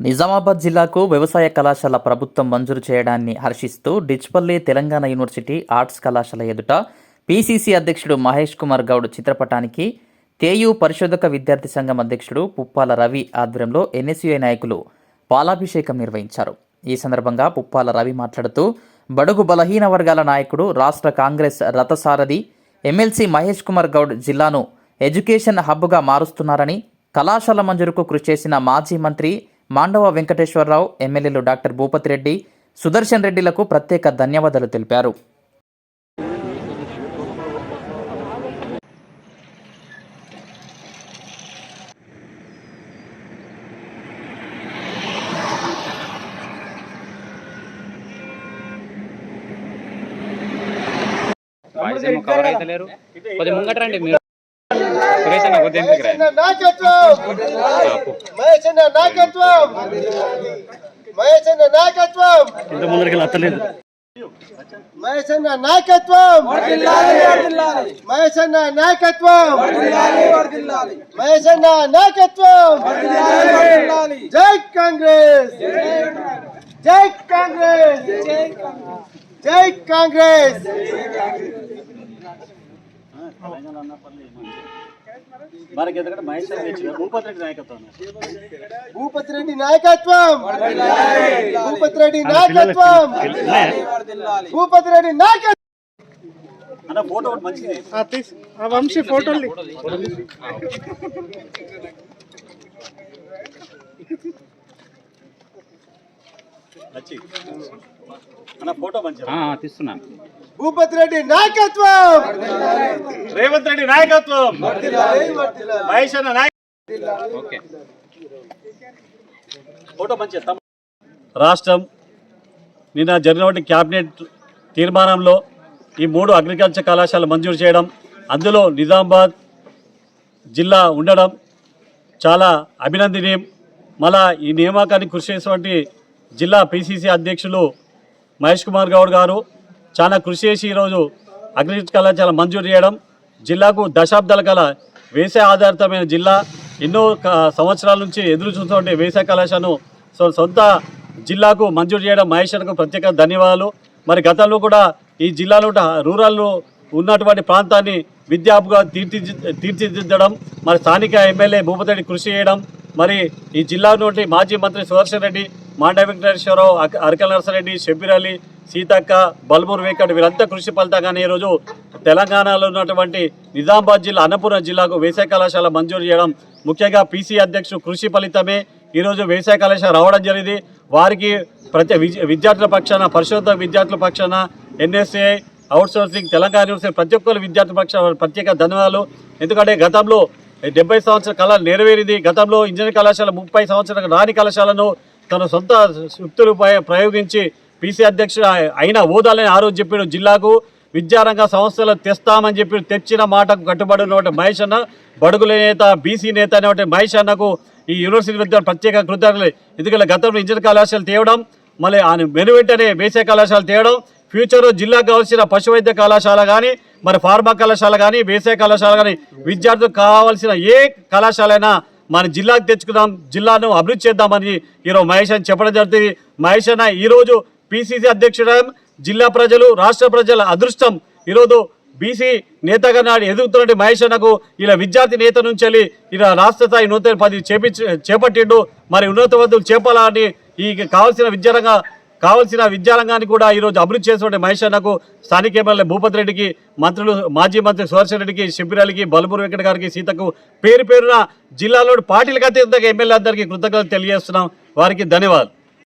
నిజామాబాద్ జిల్లాకు వ్యవసాయ కళాశాల ప్రభుత్వం మంజూరు చేయడాన్ని హర్షిస్తూ డిచ్పల్లి తెలంగాణ యూనివర్సిటీ ఆర్ట్స్ కళాశాల ఎదుట పీసీసీ అధ్యక్షుడు మహేష్ కుమార్ గౌడ్ చిత్రపటానికి తేయు పరిశోధక విద్యార్థి సంఘం అధ్యక్షుడు పుప్పాల రవి ఆధ్వర్యంలో ఎన్ఎస్యుఐ నాయకులు పాలాభిషేకం నిర్వహించారు. ఈ సందర్భంగా పుప్పాల రవి మాట్లాడుతూ బడుగు బలహీన వర్గాల నాయకుడు రాష్ట్ర కాంగ్రెస్ రథసారథి ఎమ్మెల్సీ మహేష్ కుమార్ గౌడ్ జిల్లాను ఎడ్యుకేషన్ హబ్గా మారుస్తున్నారని కళాశాల మంజూరుకు కృషి చేసిన మాజీ మంత్రి మాండవ వెంకటేశ్వరరావు ఎమ్మెల్యేలు డాక్టర్ భూపతి రెడ్డి సుదర్శన్ రెడ్డిలకు ప్రత్యేక ధన్యవాదాలు తెలిపారు. కవర్ అయితే లేరు కొద్దిగా ముంగట రండి మీరు. అన్న కొద్దిగా ఎందుకు రండి నాయకత్వం. మహేశన్న నాయకత్వం. మహేశన్న నాయకత్వం. ఇంత ముందరికి అత్తలేదు మహేశన్న నాయకత్వం. మహేశన్న నాయకత్వం. మహేశన్న నాయకత్వం. జై కాంగ్రెస్. జై కాంగ్రెస్. జై కాంగ్రెస్. మనకి ఎందుకంటే మహేష్ భూపతి రెడ్డి నాయకత్వం భూపతి రెడ్డి నాయకత్వం. భూపతి రెడ్డి నాయకత్వం. భూపతి రెడ్డి నాయకత్వం. అన్న ఫోటో ఒకటి మంచిది. వంశీ తీస్తున్నాను. భూపతి రెడ్డి నాయకత్వం! రేవంత్ రెడ్డి నాయకత్వం! మహేష్ అన్న ఓకే. ఫోటో. రాష్ట్రం నిన్న జరిగినటువంటి క్యాబినెట్ తీర్మానంలో ఈ మూడు అగ్రికల్చర్ కళాశాలలు మంజూరు చేయడం అందులో నిజామాబాద్ జిల్లా ఉండడం చాలా అభినందనీయం. మళ్ళా ఈ నియామకానికి కృషి చేసినటువంటి జిల్లా పిసిసి అధ్యక్షులు మహేష్ కుమార్ గౌడ్ గారు చాలా కృషి చేసి ఈరోజు అగ్రికల్చర్ కళాశాల మంజూరు చేయడం జిల్లాకు దశాబ్దాల కల వ్యవసాయ ఆధారితమైన జిల్లా ఎన్నో సంవత్సరాల నుంచి ఎదురు చూస్తుంటే వ్యవసాయ కళాశాలను సో సొంత జిల్లాకు మంజూరు చేయడం మహేశ్వరకు ప్రత్యేక ధన్యవాదాలు. మరి గతంలో కూడా ఈ జిల్లాలో రూరల్లో ఉన్నటువంటి ప్రాంతాన్ని విద్యాపుగా తీర్చిది తీర్చిదిద్దడం మరి స్థానిక ఎమ్మెల్యే భూపతిరెడ్డి కృషి చేయడం మరి ఈ జిల్లా నుండి మాజీ మంత్రి సుదర్శన్ రెడ్డి మాండ వెంకటేశ్వరరావు అరకల నరసరెడ్డి షబ్బీర్ అలీ సీతక్క బల్బూర్ వెంకట్ వీరంతా కృషి ఫలితంగానే ఈరోజు తెలంగాణలో ఉన్నటువంటి నిజామాబాద్ జిల్లా అన్నపూర్ణ జిల్లాకు వ్యవసాయ కళాశాల మంజూరు చేయడం. ముఖ్యంగా పీసీ అధ్యక్షుడు కృషి ఫలితమే ఈరోజు వ్యవసాయ కళాశాల రావడం జరిగింది. వారికి ప్రతి విద్య- విద్యార్థుల పక్షాన పరిశోధన విద్యార్థుల పక్షాన ఎన్ఎస్ఏ అవుట్సోర్సింగ్ తెలంగాణ యూనివర్సిటీ ప్రతి ఒక్కరు విద్యార్థుల పక్షాన ప్రత్యేక ధన్యవాదాలు. ఎందుకంటే గతంలో డెబ్బై సంవత్సరాల కళ నెరవేరింది. గతంలో ఇంజనీరింగ్ కళాశాల ముప్పై సంవత్సరాల రాణి కళాశాలను తన సొంత శక్తులు ప్రయోగించి పీసీ అధ్యక్షుడు అయిన ఓదాలని ఆ రోజు చెప్పాడు జిల్లాకు విద్యారంగ సంస్థలు తెస్తామని చెప్పి తెచ్చిన మాటకు కట్టుబడి ఉన్నటువంటి మహేష్ అన్న బడుగుల నేత బీసీ నేత అనేటువంటి మహేష్ అన్నకు ఈ యూనివర్సిటీ విద్యార్థులు ప్రత్యేక కృతజ్ఞతలు. ఎందుకంటే గతంలో ఇంజనీర్ కళాశాల తేవడం మళ్ళీ ఆయన మెను వెంటనే వేసే కళాశాల తేవడం ఫ్యూచర్లో జిల్లాకు కావాల్సిన పశు వైద్య కళాశాల కానీ మరి ఫార్మా కళాశాల కానీ వేసే కళాశాల కానీ విద్యార్థులకు కావాల్సిన ఏ కళాశాల అయినా మన జిల్లాకు తెచ్చుకుందాం జిల్లాను అభివృద్ధి చేద్దామని ఈరోజు మహేష్ అని చెప్పడం జరుగుతుంది. మహేష్ అన్న ఈరోజు పిసిసి అధ్యక్షుడు జిల్లా ప్రజలు రాష్ట్ర ప్రజల అదృష్టం. ఈరోజు బీసీ నేతగా నాడు ఎదుగుతున్నటువంటి మహేష్ అన్నకు ఇలా విద్యార్థి నేత నుంచి వెళ్ళి ఇలా రాష్ట్ర స్థాయి నూతన పది చేపించి చేపట్టిండు. మరి ఉన్నత వద్దులు చేపాలని ఈ కావాల్సిన విద్యారంగ కావాల్సిన విద్యారంగాన్ని కూడా ఈరోజు అభివృద్ధి చేసినటువంటి మహేష్ అన్నకు స్థానిక ఎమ్మెల్యే భూపతి రెడ్డికి మంత్రులు మాజీ మంత్రి సుదర్శన్ రెడ్డికి శిబిరాలకి బలుపూర్ వెంకట గారికి సీతకు పేరు పేరున జిల్లాలోని పార్టీలకు అత్యంతగా ఎమ్మెల్యే అందరికీ కృతజ్ఞతలు తెలియజేస్తున్నాం. వారికి ధన్యవాదాలు.